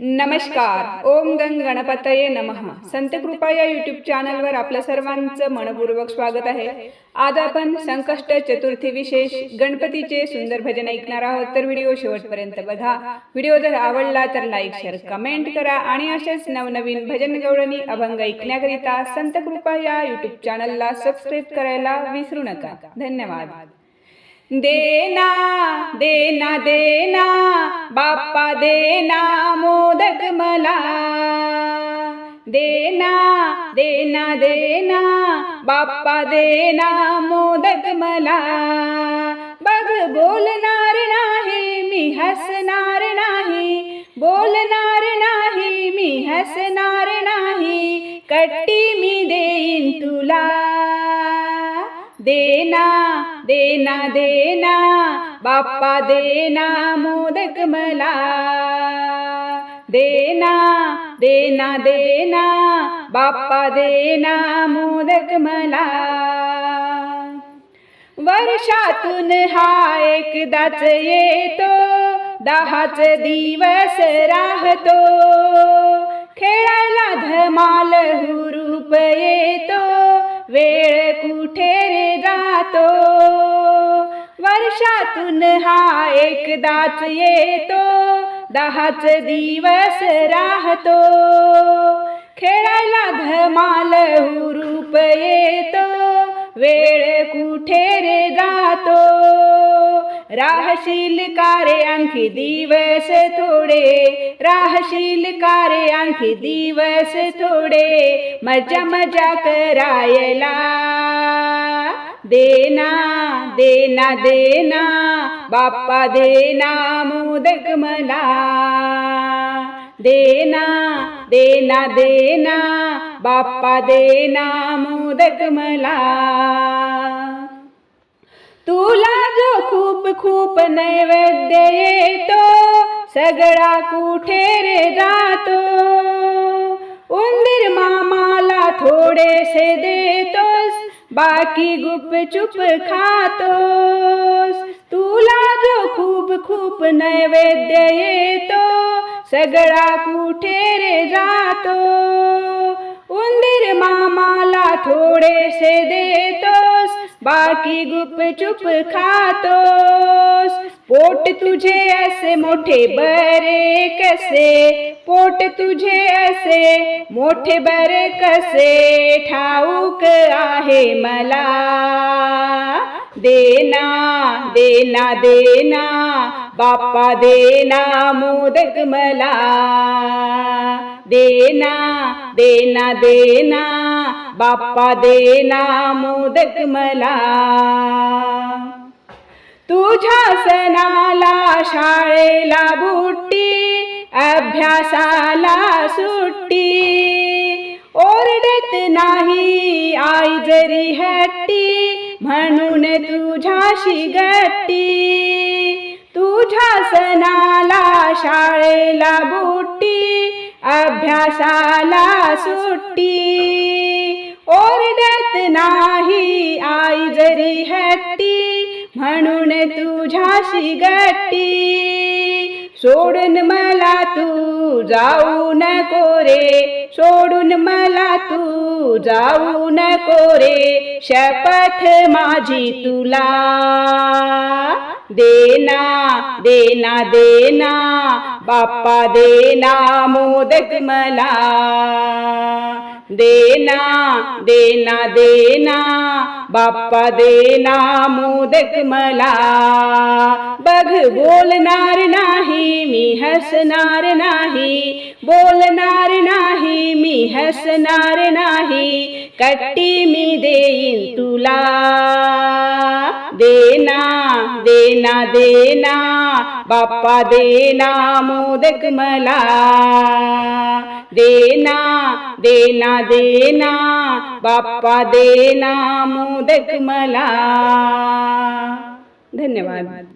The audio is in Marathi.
नमस्कार. ओम गंग गणपतये नमः. संत कृपा या युट्यूब चॅनलवर आपल्या सर्वांचं मनपूर्वक स्वागत आहे. आज आपण संकष्ट चतुर्थी विशेष गणपतीचे सुंदर भजन ऐकणार आहोत. तर व्हिडिओ शेवटपर्यंत बघा. व्हिडिओ जर आवडला तर लाईक शेअर कमेंट करा आणि असेच नवनवीन भजन गवळणी अभंग ऐकण्याकरिता संत कृपा या युट्यूब चॅनलला सबस्क्राईब करायला विसरू नका. धन्यवाद. देना देना देना बाप्पा देना मोदक मला. देना देना देना बाप्पा देना मोदक मला. बघ बोलणार नाही मी हसणार नाही. बोलणार नाही मी हसणार नाही. कट्टी मी देईन तुला. देना देना देना बाप्पा देना मोदक मला. देना देना देना बाप्पा देना मोदक मला. वर्षातून हा एकदाच येतो दहाच दिवस राहतो. खेळायला धमाल हुरूप येतो वेळ वर्षातून हा एकदाच येतो. दहाच दिवस राहतो. खेळायला धमाल हुरूप येतो. वेळ कुठे रे जातो? राहशील कारे आणखी दिवस थोडे? राहशील कारे आणखी दिवस थोडे? मजा मजा करायला. देना देना देना बाप्पा देना मोदक मला. देना देना देना बाप्पा देना मोदक मला. तुला जो खूप खूप नैवेद्य येतो सगळा कुठे रे जातो? उंदीर मामाला थोडेसे दे बाकी गुप गुपचुप खातोस। तुला जो खूप खूप नैवेद्य येतो सगळा कुठे रे जातो। उंदीर मामाला थोडेसे देतोस, बाकी गुपचुप खातोस। पोट तुझे असे मोठे बरे कसे? पोट तुझे असे मोठे बरे कसे ठाऊक आहे मला. देना देना देना बाप्पा देना मोदक मला. देना देना देना बाप्पा देना मोदक मला. तुझ्या सणाला शाळेला बुट अभ्यासाला सुट्टी. ओरडत नाही आई जरी हट्टी म्हणून तुझ्याशी गट्टी. तुझ्या सणाला शाळेला बुट्टी अभ्यासाला सुट्टी. ओरडत नाही आई जरी हट्टी म्हणून तुझ्याशी गट्टी. सोडून मला तू जाऊ नको रे सोडून मला तू जाऊ नको रे शपथ माझी तुला. देना देना देना बाप्पा देना मोदक मला. देना देना देना बाप्पा देना मोदक मला. बघ बोलणार नाही मी हसणार नाही. बोलणार नाही नाही मी हसणार नाही कट्टी मी देईन तुला. देना देना देना बाप्पा देना मोदक मला. देना देना देना बाप्पा देना मोदक मला. धन्यवाद.